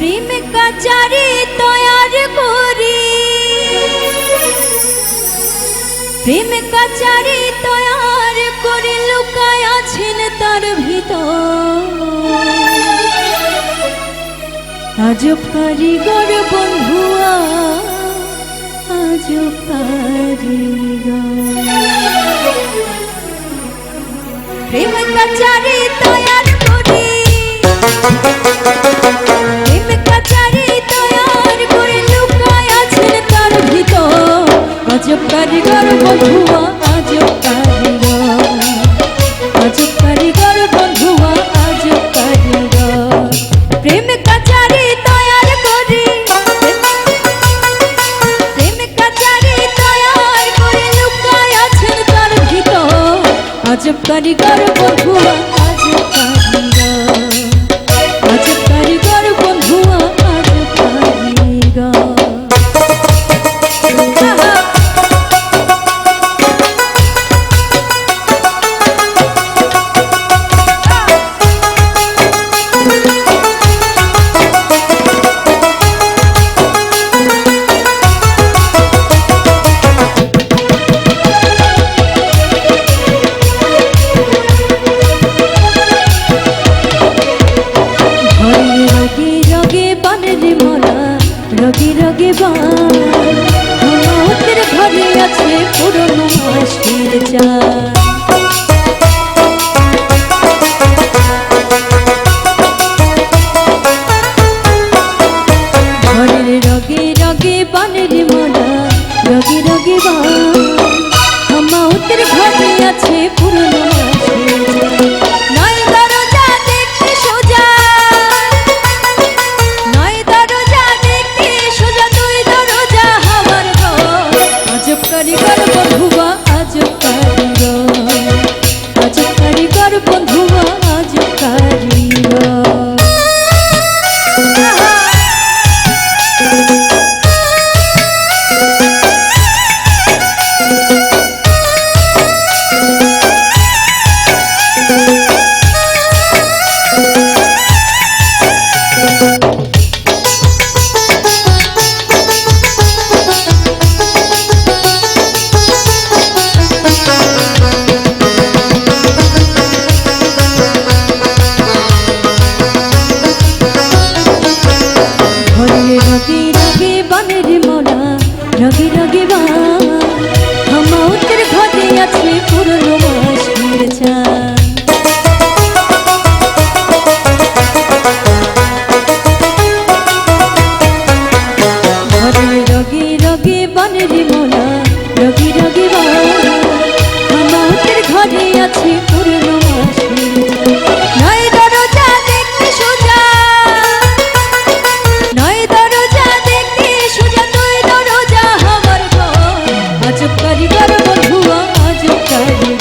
প্রেম কাচারি তৈয়ার করি। প্রেম কাচারি তৈয়ার করে লুকায় আছেন তার ভিতর। আজব কারিগর বন্ধুয়া, আজব কারিগর। প্রেম কাচারি তৈয়ার করি। কারিগর বন্ধুয়া আজব কারিগর রোগে রোগে বাতের ঘরে আছে পুরনো হাসির চা রোগী রোগী বা আমার ঘরে আছে পুরনো বধুয়া আজ কারি